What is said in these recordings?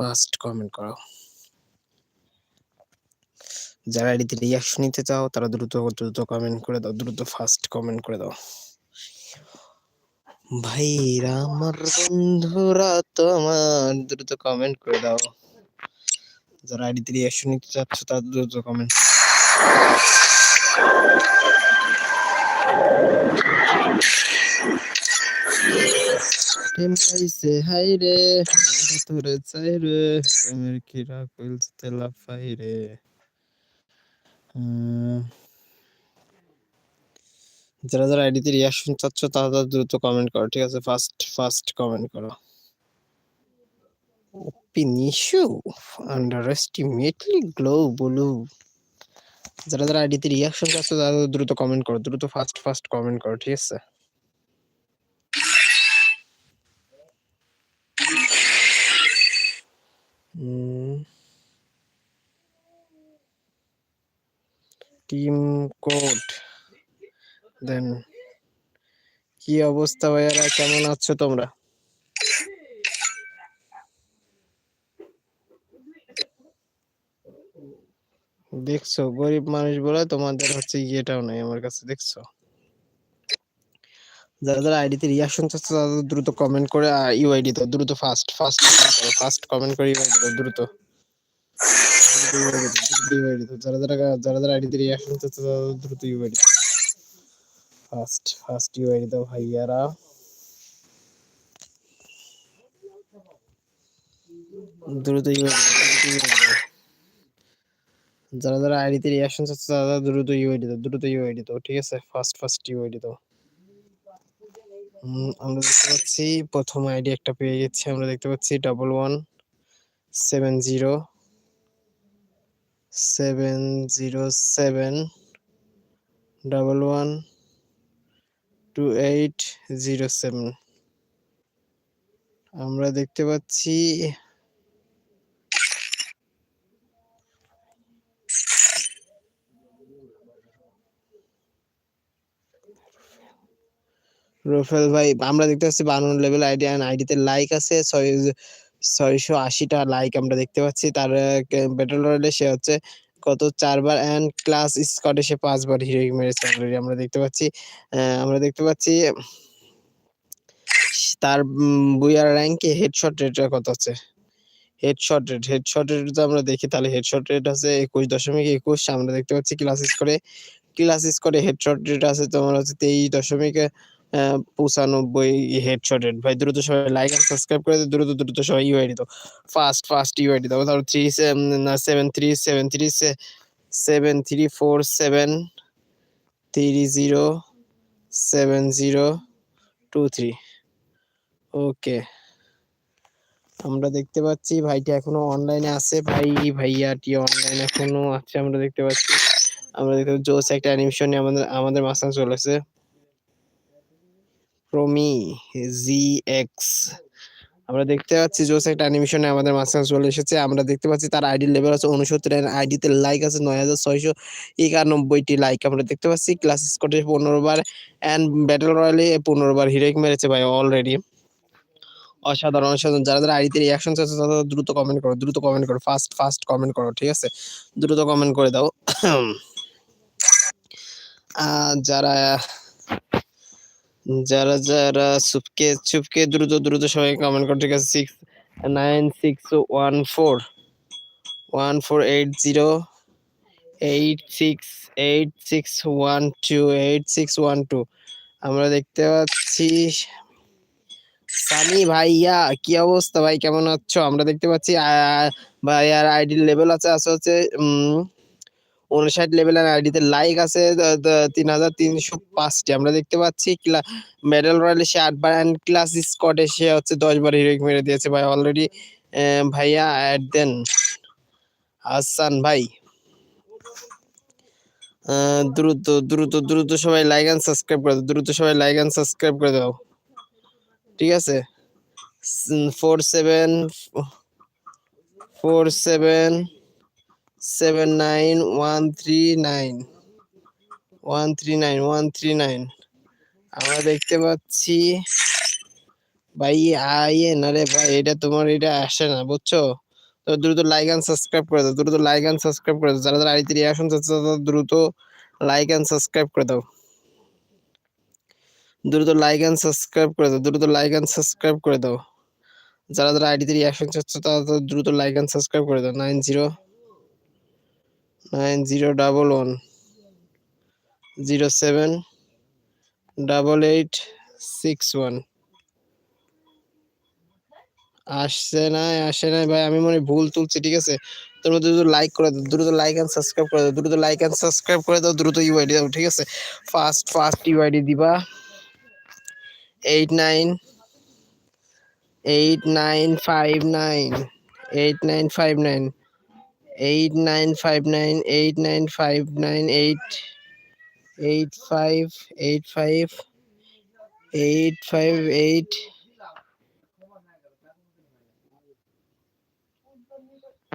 First comment করো। যারা আইডিতে রিয়াকশন নিতে চাও, তারা দ্রুত দ্রুত কমেন্ট করে দাও, দ্রুত ফার্স্ট কমেন্ট করে দাও। ভাইরা আমার বন্ধুরা তো আমার দ্রুত কমেন্ট করে দাও। যারা আইডিতে রিয়াকশন নিতে চাচ্ছ, তারা দ্রুত কমেন্ট পাইছে তোরে প্রেমের কিরা কইলতে লাফাই রে যারা যারা আইডিতে রিয়াকশন চাচ্ছ, তারা তারা দ্রুত কমেন্ট করো, ঠিক আছে? ফার্স্ট ফার্স্ট কমেন্ট করো। পিনিশু আন্ডার এস্টিমেটলি গ্লো ব্লু যারা যারা আইডিতে রিয়াকশন চাচ্ছ, তারা দ্রুত কমেন্ট করো, দ্রুত ফার্স্ট ফার্স্ট কমেন্ট করো, ঠিক আছে? টিম কোড দেন কি অবস্থা ভাইয়ারা? কেমন আছো তোমরা? দেখছ, গরিব মানুষ বলে তোমাদের হচ্ছে ইয়েটাও নাই আমার কাছে, দেখছ? যারা যারা আইডিতে রিয়াকশন চাচ্ছে, তারা দ্রুত কমেন্ট করে ইউআইডি দাও দ্রুত ফাস্ট ফাস্ট ফাস্ট কমেন্ট করে ইউআইডি দ্রুত। যারা যারা যারা আইডিতে রিয়াকশন দ্রুত ইউআইডি দাও ভাইয়ারা যারা চাচ্ছে তারা দ্রুত ইউআইডি দাও দ্রুত ইউআইডি ঠিক আছে ফাস্ট ফাস্ট ইউআইডি দাও আমরা দেখতে পাচ্ছি প্রথম আইডি একটা পেয়ে গেছি আমরা দেখতে পাচ্ছি double one seven zero seven zero seven double one two eight zero seven আমরা দেখতে পাচ্ছি রফেল ভাই, আমরা দেখতে পাচ্ছি বান্ন লেভেল আইডি, আইডিতে লাইক আছে, ছয় ছয়শো আশিটা লাইক আমরা দেখতে পাচ্ছি। তার ব্যাটল রয়্যালে সে হচ্ছে কত চারবার অ্যান্ড ক্লাস স্কটে সে পাঁচবার হিরো মেরেছে অলরেডি আমরা দেখতে পাচ্ছি। আমরা দেখতে পাচ্ছি তার বুয়ার র্যাঙ্কে হেডশট রেটটা কত আছে? হেডশট রেট হেডশট রেট যদি আমরা দেখি তাহলে হেডশট রেট আছে একুশ দশমিক একুশ, আমরা দেখতে পাচ্ছি ক্লাস স্কোরে ক্লাস স্কোরে হেডশট রেট আছে তোমার হচ্ছে তেইশ দশমিক পঁচানব্বই হেডশট রেট ভাই, দ্রুত সবাই লাইক আর সাবস্ক্রাইব করে দ্রুত দ্রুত সবাই ইউআইডি দাও। ফাস্ট ফাস্ট ইউআইডি দাও। তারপর three seven three seven three seven three four seven three zero seven zero two three okay আমরা দেখতে পাচ্ছি ভাইটি এখনও অনলাইনে আছে। ভাই ভাইয়াটি অনলাইনে এখনও আছে, আমরা দেখতে পাচ্ছি। আমরা দেখতে জোস একটা অ্যানিমেশন আমাদের আমাদের মাঝখানে চলেছে প্রমি জি এক্স আমরা দেখতে পাচ্ছি জোস একটা অ্যানিমেশনে আমাদের মাঝখানে চলে এসেছে। আমরা দেখতে পাচ্ছি তার আইডি লেভেল আছে উনসত্তর আইডিতে লাইক আছে নয় হাজার ছয়শো একানব্বইটি লাইক আমরা দেখতে পাচ্ছি ক্লাস স্কোটে পনেরো বার অ্যান্ড ব্যাটল রয়্যালে পনেরো বার হিরোইক মেরেছে ভাই অলরেডি অসাধারণ অসাধারণ। যারা যারা আইডিতে রিয়াকশন চাচ্ছে তারা দ্রুত কমেন্ট করো, দ্রুত কমেন্ট করো ফাস্ট ফাস্ট কমেন্ট করো, ঠিক আছে? দ্রুত কমেন্ট করে দাও। যারা যারা যারা চুপকে চুপকে দ্রুত দ্রুত সবাই কমেন্ট করো, ঠিক আছে? Six nine six one four one four eight zero eight six eight six one two eight six one two আমরা দেখতে পাচ্ছি সানি ভাইয়া, কি অবস্থা ভাই? কেমন আছো? আমরা দেখতে পাচ্ছি ভাইয়ার আইডি লেভেল আছে আছে হচ্ছে উনষাট লেভেলের আইডিতে লাইক আছে তিন হাজার তিনশো পাঁচটি। আমরা দেখতে পাচ্ছি মেডেল রয়্যালে সে আটবার অ্যান্ড ক্লাস স্কটে সে হচ্ছে দশবার হিরোইক মেরে দিয়েছে ভাই। অলরেডি ভাইয়া অ্যাড দেন হাসান ভাই। দ্রুত দ্রুত দ্রুত সবাই লাইক অ্যান্ড সাবস্ক্রাইব করে দাও। দ্রুত সবাই লাইক অ্যান্ড সাবস্ক্রাইব করে দাও। ঠিক আছে? Four seven four seven seven nine one three nine one three nine one three nine আমরা দেখতে পাচ্ছি ভাই আইয়ে না রে ভাই, এটা তোমার, এটা আসে না, বুঝছ? তো দ্রুত লাইক অ্যান্ড সাবস্ক্রাইব করে দাও, দ্রুত লাইক অ্যান্ড সাবস্ক্রাইব করে দাও। যারা যারা আইডিতে রিয়াকশন চাচ্ছে, তারা দ্রুত লাইক অ্যান্ড সাবস্ক্রাইব করে দাও। দ্রুত লাইক অ্যান্ড সাবস্ক্রাইব করে দাও, দ্রুত লাইক অ্যান্ড সাবস্ক্রাইব করে দাও। যারা যারা আইডিতে রিয়াকশন চাচ্ছে, তারা দ্রুত লাইক অ্যান্ড সাবস্ক্রাইব করে দাও। Nine zero nine zero double one, zero seven, double eight, six one. আসছে না, আসে না ভাই, আমি মনে ভুল তুলছি, ঠিক আছে? মধ্যে দ্রুত লাইক করে দাও, দ্রুত লাইক অ্যান্ড সাবস্ক্রাইব করে দাও, দ্রুত লাইক অ্যান্ড সাবস্ক্রাইব করে দাও, দ্রুত ইউআইডি দাও, ঠিক আছে? ফার্স্ট ফার্স্ট ইউআইডি দিবা। Eight nine eight nine five nine eight nine five nine eight nine five nine eight nine five nine eight eight five eight five eight five eight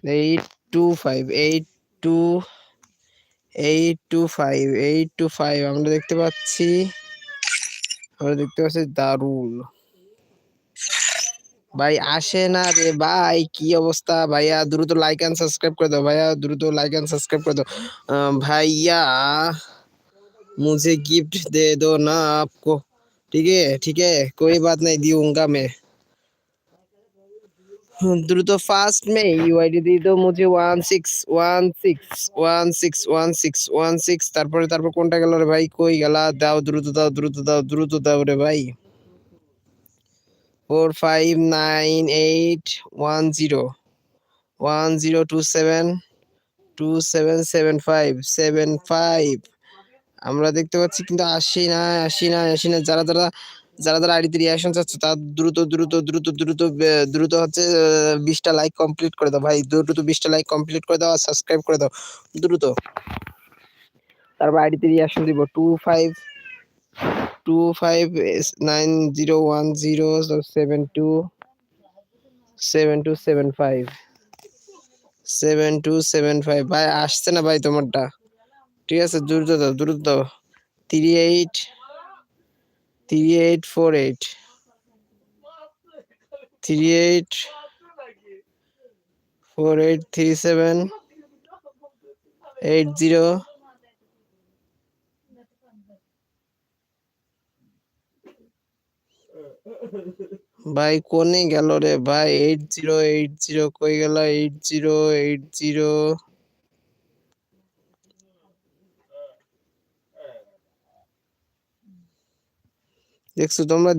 eight two five eight two eight two five eight two five আমরা দেখতে পাচ্ছি আমরা দেখতে পাচ্ছি দারুল ভাই আসে না রে ভাই কি অবস্থা ভাইয়া দ্রুত লাইক এন্ড সাবস্ক্রাইব করে দাও ভাইয়া দ্রুত লাইক এন্ড সাবস্ক্রাইব করে দাও আহ, ভাইয়া मुझे गिफ्ट दे दो ना आपको ठीक है ठीक है कोई बात नहीं दूंगा मैं द्रुत फास्ट में यूआईडी दी दो मुझे one six one six one six one six one six তারপরে তারপর কোনটা গেল রে ভাই কই গেলা দাও দ্রুত দাও দ্রুত দাও দ্রুত দাও রে ভাই Four five nine eight one zero one zero two seven two seven seven five seven five আমরা দেখতে পাচ্ছি কিন্তু আসি না আসি না আসি না। যারা যারা যারা যারা আইডিতে রিয়াকশন চাচ্ছে, তার দ্রুত দ্রুত দ্রুত দ্রুত দ্রুত হচ্ছে বিশটা লাইক কমপ্লিট করে দাও। ভাই, দ্রুত বিশটা লাইক কমপ্লিট করে দাও আর সাবস্ক্রাইব করে দাও। দ্রুত। তারপর আইডিতে রিয়াকশন দিব। Two five two five nine zero one zero seven two seven two seven five seven two seven five ভাই, আসছে না ভাই তোমারটা। ঠিক আছে, দ্রুত দাও, দ্রুত three eight three eight four eight three eight four eight three seven eight zero ভাই, কোনে গেল রে? ভাই এইট জিরো এইট জিরো কই গেল? এইট জিরো এইট জিরো দেখছ, তোমরা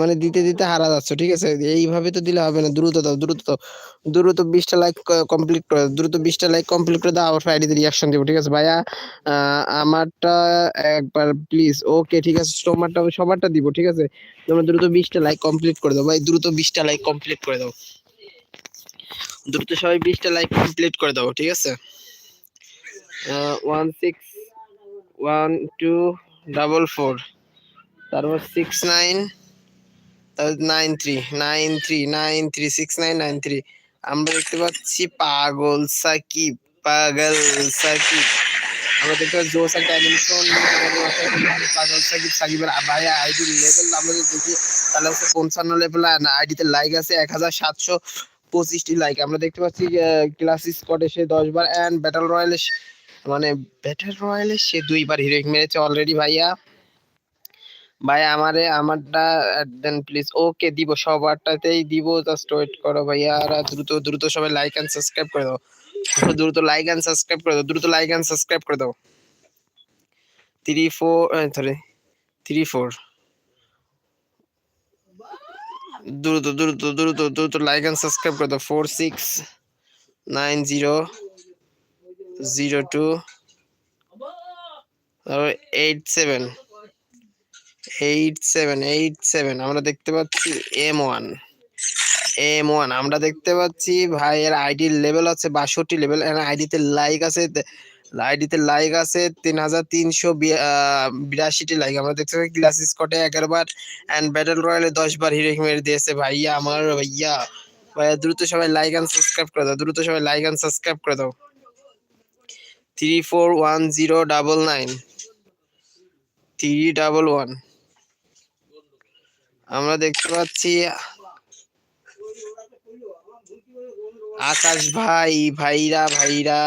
মানে দিতে দিতে হারা যাচ্ছ, ঠিক আছে? এইভাবে তো দিলে হবে না, দ্রুত দাও দ্রুত দাও। দ্রুত বিশটা লাইক কমপ্লিট করে, দ্রুত বিশটা লাইক কমপ্লিট করে দাও, আবার ফ্রাইডেতে রিয়াকশন দেবো, ঠিক আছে? ভাইয়া আমারটা একবার প্লিজ ওকে ঠিক আছে? তোমারটা সবারটা দিব, ঠিক আছে? তোমরা দ্রুত বিশটা লাইক কমপ্লিট করে দাও, ভাই, দ্রুত বিশটা লাইক কমপ্লিট করে দাও। দ্রুত সবাই বিশটা লাইক কমপ্লিট করে দাও, ঠিক আছে? One six one two double four তারপর six nine nine three nine three nine three six nine nine three আমরা দেখতে পাচ্ছি পাগল সাকিব পাগল সাকিব। আমরা দেখতে পাচ্ছি জোস একটা অ্যানিমেশন পাগল সাকিব, সাকিবের ভাইয়া আইডি লেভেল আমরা যদি দেখি, তাহলে হচ্ছে পঞ্চান্ন লেভেল আইডিতে লাইক আছে এক হাজার সাতশো পঁচিশটি লাইক আমরা দেখতে পাচ্ছি ক্লাস স্কোয়াডে সে দশ বার অ্যান্ড ব্যাটল রয়্যালে মানে ব্যাটল রয়্যালে সে দুইবার হিরোইক মেরেছে অলরেডি ভাইয়া। ভাই, আমারে, আমারটা দেন প্লিজ ওকে দিব, সবারটাতেই দিব জাস্ট ওয়েট করো ভাইয়া, আর দ্রুত দ্রুত সবাই লাইক এন্ড সাবস্ক্রাইব করে দাও। দ্রুত লাইক এন্ড সাবস্ক্রাইব করে দাও, দ্রুত লাইক এন্ড সাবস্ক্রাইব করে দাও। থ্রি ফোর থ্রি ফোর দ্রুত দ্রুত দ্রুত দ্রুত লাইক এন্ড সাবস্ক্রাইব করে দাও। Four six nine zero zero two eight seven eight seven eight seven আমরা দেখতে পাচ্ছি এম ওয়ান এম ওয়ান আমরা দেখতে পাচ্ছি ভাইয়ের আইডির লেভেল আছে বাষট্টি লেভেল আইডিতে লাইক আছে আইডিতে লাইক আছে তিন হাজার তিনশো বিরাশিটি লাইক আমরা দেখতে পাচ্ছি ক্লাস স্কটে এগারো বার অ্যান্ড ব্যাটল রয়্যালে দশ বার হিরো মেরে দিয়েছে ভাইয়া আমার, ভাইয়া। ভাইয়া, দ্রুত সবাই লাইক অ্যান্ড সাবস্ক্রাইব করে দাও, দ্রুত সবাই লাইক অ্যান্ড সাবস্ক্রাইব করে দাও। Three four one zero double nine three double one আমরা দেখতে পাচ্ছি আকাশ ভাই, ভাইরা ভাইরা,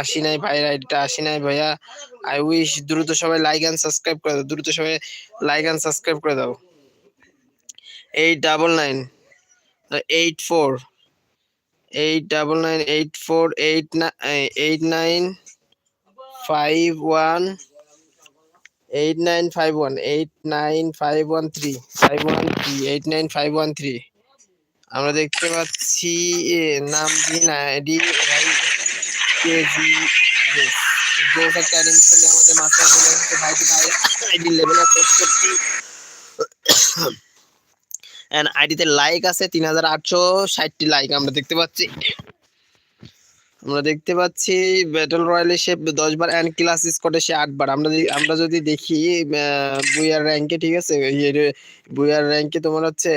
আসি নাই ভাইরা, এটা আসি নাই ভাইয়া। আই উইশ দ্রুত সবাই লাইক এন্ড সাবস্ক্রাইব করে দাও, দ্রুত সবাই লাইক এন্ড সাবস্ক্রাইব করে দাও। Eight double nine eight four eight double nine eight four eight eight nine five one eight nine five one eight nine five one three five one three eight nine five one three আমরা দেখতে পাচ্ছি নাম KG আমাদের আইডিতে like আছে, তিন হাজার আটশো ষাটটি লাইক আমরা দেখতে পাচ্ছি। আমরা দেখতে পাচ্ছি ব্যাটল রয়্যালে সে দশ বার অ্যান্ড ক্লাস স্কটে সে আট বার। আমরা আমরা যদি দেখি বুয়ার র্যাঙ্কে ঠিক আছে? বুয়ার র্যাঙ্কে তোমার হচ্ছে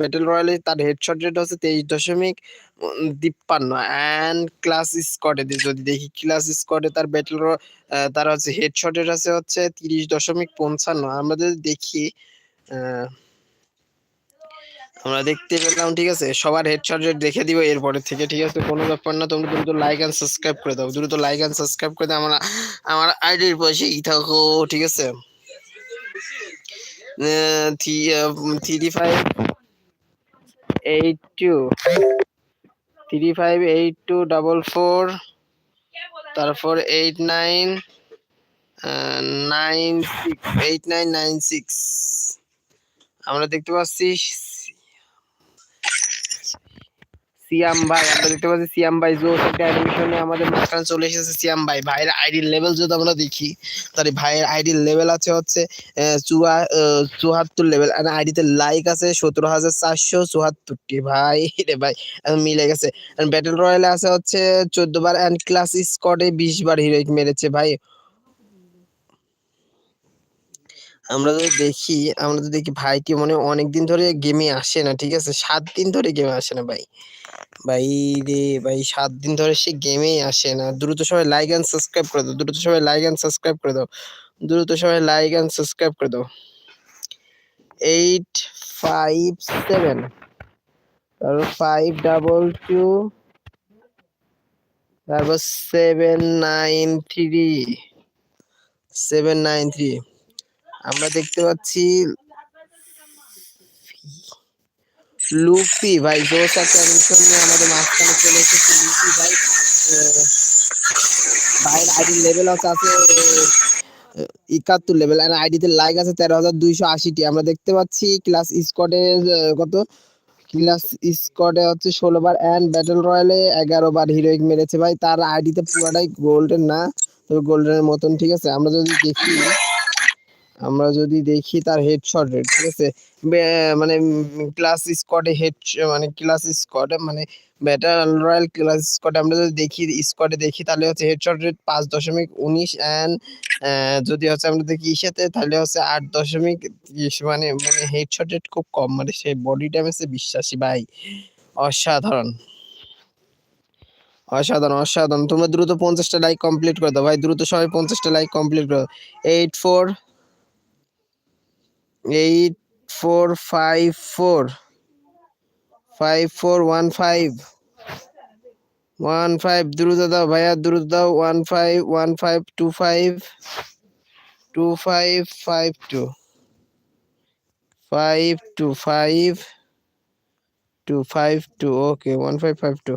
ব্যাটল রয়্যালে তার হেডশট রেট হচ্ছে তেইশ দশমিক তিপ্পান্ন। অ্যান্ড ক্লাস স্কটে যদি দেখি ক্লাস স্কটে তার ব্যাটল তার হচ্ছে হেডশট রেট আছে হচ্ছে তিরিশ দশমিক পঞ্চান্ন। আমরা যদি দেখি আমরা দেখতে পেলাম ঠিক আছে, সবার হেডশট রেট দেখে দিব এরপরে থেকে, ঠিক আছে? কোনো ব্যাপার না, তোমরা দ্রুত লাইক এন্ড সাবস্ক্রাইব করে দাও। দ্রুত লাইক এন্ড সাবস্ক্রাইব করে দাও, আমরা, আমার আইডির পাশেই থাকো, ঠিক আছে? Three five eight two three five eight two double four তারপর eight nine nine eight nine nine six আমরা দেখতে পাচ্ছি সিয়াম ভাই, আমরা দেখতে পাচ্ছি সিয়াম ভাই জোস একটা অ্যাডমিশনে আমাদের মাঝখানে চলে এসেছে সিয়াম ভাই। ভাইয়ের আইডির লেভেল যদি আমরা দেখি, তাহলে ভাইয়ের আইডির লেভেল আছে হচ্ছে চুয়া চুয়াত্তর লেভেল আর আইডিতে লাইক আছে সতেরো হাজার চারশো চুয়াত্তরটি। ভাই, রে ভাই মিলে গেছে। ব্যাটেল রয়্যালে আছে হচ্ছে চোদ্দ বার অ্যান্ড ক্লাস স্কোয়াডে বিশ বার হিরোইক মেরেছে, ভাই। আমরা যদি দেখি, আমরা যদি দেখি ভাইটি মনে অনেকদিন ধরে গেমে আসে না, ঠিক আছে? সাত দিন ধরে গেমে আসে না, ভাই। ভাই রে ভাই সাত দিন ধরে সে গেমেই আসে না। দ্রুত সবাই লাইক এন্ড সাবস্ক্রাইব করে দাও। দ্রুত সবাই লাইক এন্ড সাবস্ক্রাইব করে দাও। দ্রুত সবাই লাইক এন্ড সাবস্ক্রাইব করে দাও। এইট ফাইভ সেভেন তারপর ফাইভ ডাবল টু তারপর seven nine three seven nine three আমরা দেখতে পাচ্ছি লুফি ভাই জোস একটা নিয়ে আমাদের মাঝখানে চলে এসেছে লুফি ভাই। ভাইয়ের আইডি লেভেল আছে আছে একাত্তর লেভেল আর আইডিতে লাইক আছে তেরো হাজার দুইশো আশিটি। আমরা দেখতে পাচ্ছি ক্লাস স্কোয়াডে কত? ক্লাস স্কোয়াডে হচ্ছে ষোলো বার অ্যান্ড ব্যাটল রয়্যালে এগারো বার হিরোইক মেরেছে ভাই। তার আইডিতে পুরোটাই গোল্ডেন না, তবে গোল্ডেনের মতন, ঠিক আছে? আমরা যদি দেখি আমরা যদি দেখি তার হেডশট রেট ঠিক আছে? মানে ক্লাস স্কোয়াডে হেড মানে ক্লাস স্কোয়াডে মানে ব্যাটাল রয়্যাল ক্লাস স্কোয়াডে আমরা যদি দেখি স্কোয়াডে দেখি, তাহলে হচ্ছে হেডশট রেট পাঁচ দশমিক উনিশ অ্যান্ড যদি হচ্ছে আমরা দেখি ইসেতে, তাহলে হচ্ছে আট দশমিক মানে মানে হেডশট রেট খুব কম। মানে সেই বডি ড্যামেজে বিশ্বাসী ভাই। অসাধারণ। অসাধারণ অসাধারণ। তোমরা দ্রুত পঞ্চাশটা লাইক কমপ্লিট করে দাও। ভাই, দ্রুত সবাই পঞ্চাশটা লাইক কমপ্লিট করো eight four eight four five four five four one five one five দ্রুত দাও ভাইয়া দ্রুত দাও one five one five two five two five five two five two five two five two okay one five five two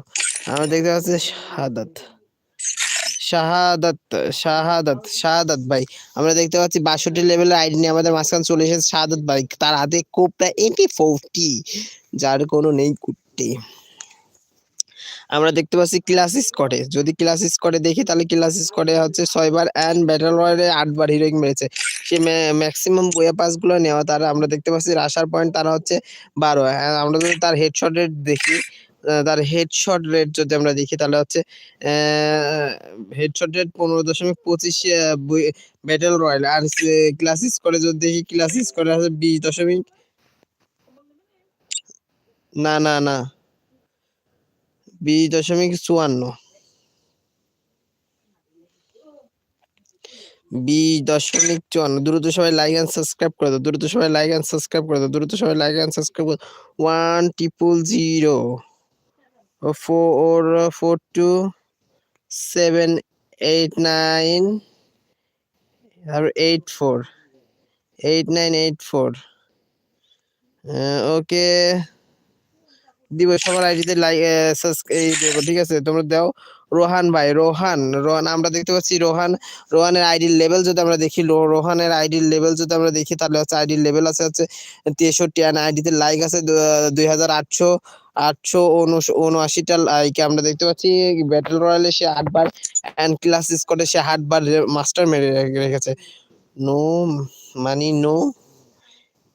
আমরা দেখতে পাচ্ছি শাহাদাত শাহাদাত শাহাদাত শাহাদাত ভাই। আমরা দেখতে পাচ্ছি বাষট্টি লেভেলের আইডি নিয়ে আমাদের মাঝখানে চলে এসেছে শাহাদাত ভাই। তার হাতে কোপটা এটি ফোরটি যার কোনো নেই কুট্টি। আমরা দেখতে পাচ্ছি ক্লাস স্কটে যদি ক্লাস স্কটে দেখি, তাহলে ক্লাস স্কটে হচ্ছে ছয়বার অ্যান্ড ব্যাটল রয়্যালে আটবার হিরোইক মেরেছে। সে ম্যাক্সিমাম বইয়া পাসগুলো নেওয়া। তারা, আমরা দেখতে পাচ্ছি রাশার পয়েন্ট তারা হচ্ছে বারো। হ্যাঁ আমরা যদি তার হেডশট রেট দেখি তার হেডশট রেট যদি আমরা দেখি, তাহলে হচ্ছে হেডশট রেট পনেরো দশমিক পঁচিশ ব্যাটেল রয়্যাল আর ক্লাস স্কোরে যদি দেখি ক্লাস স্কোরে আছে বিশ দশমিক না না না। বিশ দশমিক চুয়ান্ন। বিশ দশমিক চুয়ান্ন। দ্রুত সবাই লাইক অ্যান্ড সাবস্ক্রাইব করে দাও। দ্রুত সবাই লাইক অ্যান্ড সাবস্ক্রাইব করে দাও। দ্রুত সবাই like and subscribe one triple zero four four two seven eight nine তারপর eight four eight nine eight four okay দিব সবার আইডিতে লাইক এই দেবো ঠিক আছে? তোমরা দাও। রোহান ভাই, রোহান রোহান, আমরা দেখতে পাচ্ছি রোহান। রোহানের আইডির লেভেল যদি আমরা দেখি রোহানের আইডির লেভেল যদি আমরা দেখি, তাহলে হচ্ছে আইডির লেভেল আছে হচ্ছে তেষট্টি, আর আইডিতে লাইক আছে দুই হাজার আটশো। আটশো উনআশিটা লাইকে আমরা দেখতে পাচ্ছি ব্যাটেল রয়্যালে সে আটবার অ্যান্ড ক্লাস স্কোয়াডে সে আটবার মাস্টার মেরে রে- রেখেছে no money no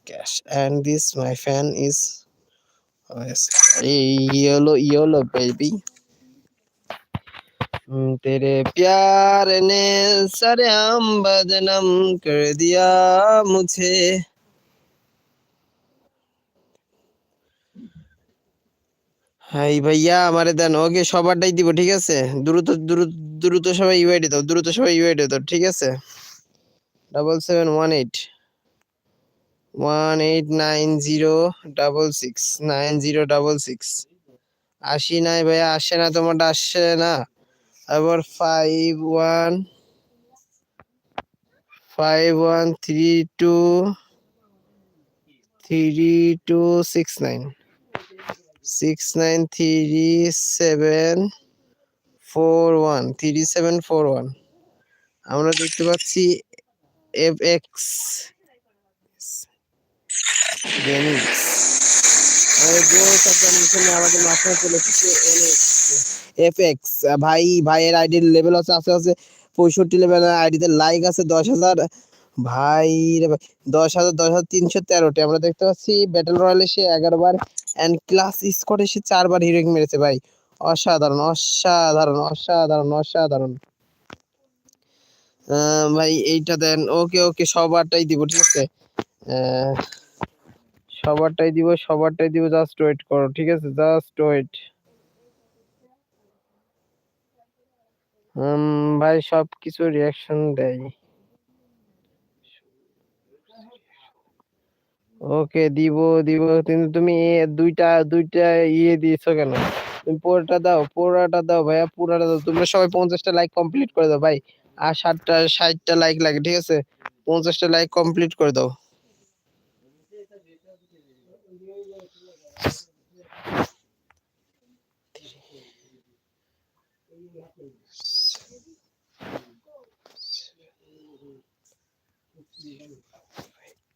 cash and this my fan is YOLO YOLO baby हम्म, तेरे प्यार ने सरेआम बदनाम कर दिया मुझे হাই ভাইয়া, আমারে দেন। ওকে সবারটাই দিব, ঠিক আছে? দ্রুত দ্রুত দ্রুত সবাই ইউআইডি দাও, দ্রুত সবাই ইউআইডি দাও, ঠিক আছে? Double seven one eight one eight nine zero double six nine zero double six আসি নাই ভাইয়া, আসে না, তোমারটা আসছে না। আবার five one five one three two three two six nine six nine three seven four one three seven four one আমরা দেখতে পাচ্ছি এফ এক্স আমাদের মাথায় চলে এসেছে এফ এক্স ভাই, ভাইয়ের আইডির লেভেল আছে আছে আছে, পঁয়ষট্টি লেভেলের আইডিতে লাইক আছে দশ হাজার। ভাই রে ভাই, দশ হাজার দশ হাজার তিনশো তেরোটি। আমরা দেখতে পাচ্ছি ব্যাটেল রয়্যালে সে এগারো বার অ্যান্ড ক্লাস স্কোয়াডে সে চারবার হিরোইক মেরেছে ভাই। অসাধারণ অসাধারণ অসাধারণ অসাধারণ। ভাই এইটা দেন। ওকে ওকে, সবারটাই দিব, ঠিক আছে? সবারটাই দিব সবারটাই দিব জাস্ট ওয়েট করো, ঠিক আছে? জাস্ট ওয়েট ভাই সব কিছু রিয়াকশন দেয়। ওকে দিব দিব। কিন্তু তুমি দুইটা দুইটা ইয়ে দিয়েছ কেন? তুমি পুরোটা দাও পুরোটা দাও ভাইয়া, পুরোটা দাও। তোমরা সবাই পঞ্চাশটা লাইক কমপ্লিট করে দাও ভাই। আর ষাটটা ষাটটা লাইক লাগে, ঠিক আছে? পঞ্চাশটা লাইক কমপ্লিট করে দাও।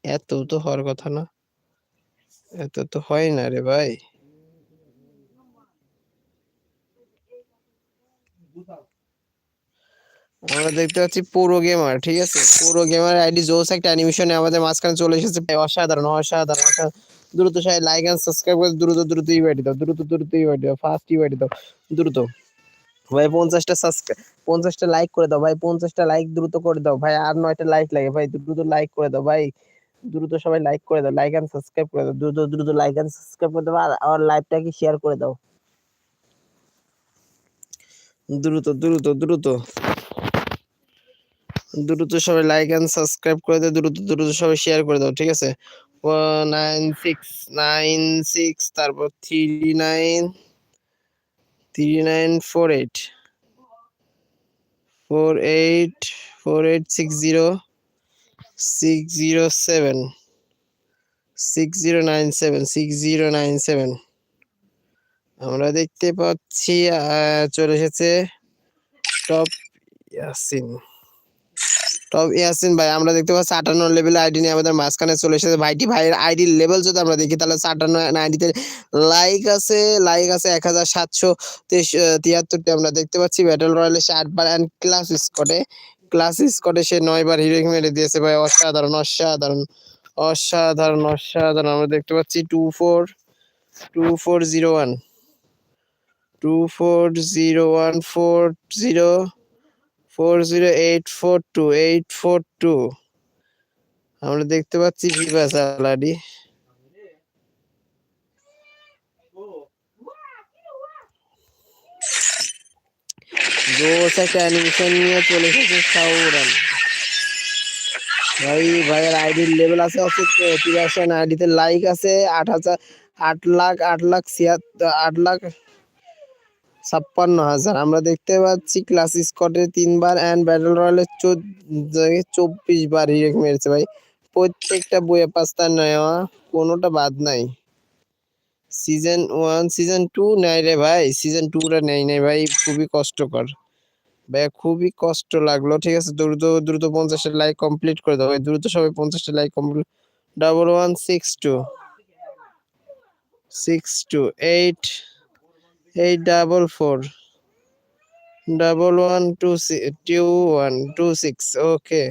এত তো হওয়ার কথা না। এত তো হয় না রে ভাই। আমরা দেখতে পাচ্ছি পুরো গেমার ঠিক আছে? পুরো গেমার আইডি জোস একটা অ্যানিমেশনে আমাদের মাঝখানে চলে এসেছে। অসাধারণ অসাধারণ। দ্রুত সাই লাইক এন্ড সাবস্ক্রাইব করে, দ্রুত দ্রুত ইউআইডি দাও, দ্রুত দ্রুত ইউআইডি দাও ফার্স্ট ইউআইডি দাও, দ্রুত। ভাই, পঞ্চাশটা সাবস্ক্রাইব পঞ্চাশটা লাইক করে দাও, ভাই, পঞ্চাশটা লাইক দ্রুত করে দাও। ভাই, আর নয়টা লাইক লাগে, ভাই, দ্রুত লাইক করে দাও, ভাই। দ্রুত সবাই লাইক করে দাও লাইক এন্ড সাবস্ক্রাইব করে দাও, দ্রুত দ্রুত লাইক এন্ড সাবস্ক্রাইব করে দাও, আর আর লাইভটাকে শেয়ার করে দাও। দ্রুত দ্রুত দ্রুত। দ্রুত সবাই লাইক এন্ড সাবস্ক্রাইব করে দাও, দ্রুত দ্রুত সবাই শেয়ার করে দাও, ঠিক আছে? নাইন সিক্স নাইন সিক্স তারপর three nine three nine four eight four eight four eight six zero six zero seven six zero nine seven six zero nine seven আমরা দেখতে পাচ্ছি চলে এসেছে টপ ইয়াসিন। টপ ইয়াসিন ভাই, আমরা দেখতে পাচ্ছি আটান্ন লেভেল আইডি নিয়ে আমাদের মাঝখানে চলে এসেছে। ভাইটি, ভাইয়ের আইডির লেভেল যদি আমরা দেখি, তাহলে আটান্ন আইডিতে লাইক আছে লাইক আছে এক হাজার সাতশো তিয়াত্তরটি। আমরা দেখতে পাচ্ছি ব্যাটেল রয়্যালে সে আটবার অ্যান্ড ক্লাস স্কটে ক্লাস স্কটে সে নয়বার হিরোইক মেরে দিয়েছে ভাই। অসাধারণ অসাধারণ অসাধারণ অসাধারণ। আমরা দেখতে পাচ্ছি two four two four zero one. Two four zero one, four zero four zero eight, four two, eight, four two. আমরা দেখতে পাচ্ছি ভিভা সালাডি জোস একটা অ্যানিমেশন নিয়ে চলে এসেছে সাউরান ভাই, ভাইয়ের আইডির লেভেল আছে হচ্ছে তিরাশি আইডিতে লাইক আছে আট হাজার, আট লাখ আট লাখ ছিয়াত্তর, আট লাখ ছাপ্পান্ন হাজার। আমরা দেখতে পাচ্ছি ক্লাস স্কটে তিনবার অ্যান্ড ব্যাটল রয়্যালে চব্বিশ বার হিরেক মেরেছে ভাই। প্রত্যেকটা বইয়ে পাঁচটা নেওয়া কোনোটা বাদ নাই। সিজন ওয়ান সিজন টু নেয় রে ভাই। সিজন টুটা নাই ভাই, খুবই কষ্টকর। ভাই খুবই কষ্ট লাগল, ঠিক আছে? দ্রুত দ্রুত পঞ্চাশটা লাইক কমপ্লিট করে দাও। দ্রুত সবাই পঞ্চাশটা like complete double one six two six two eight eight double four double one two two one two six okay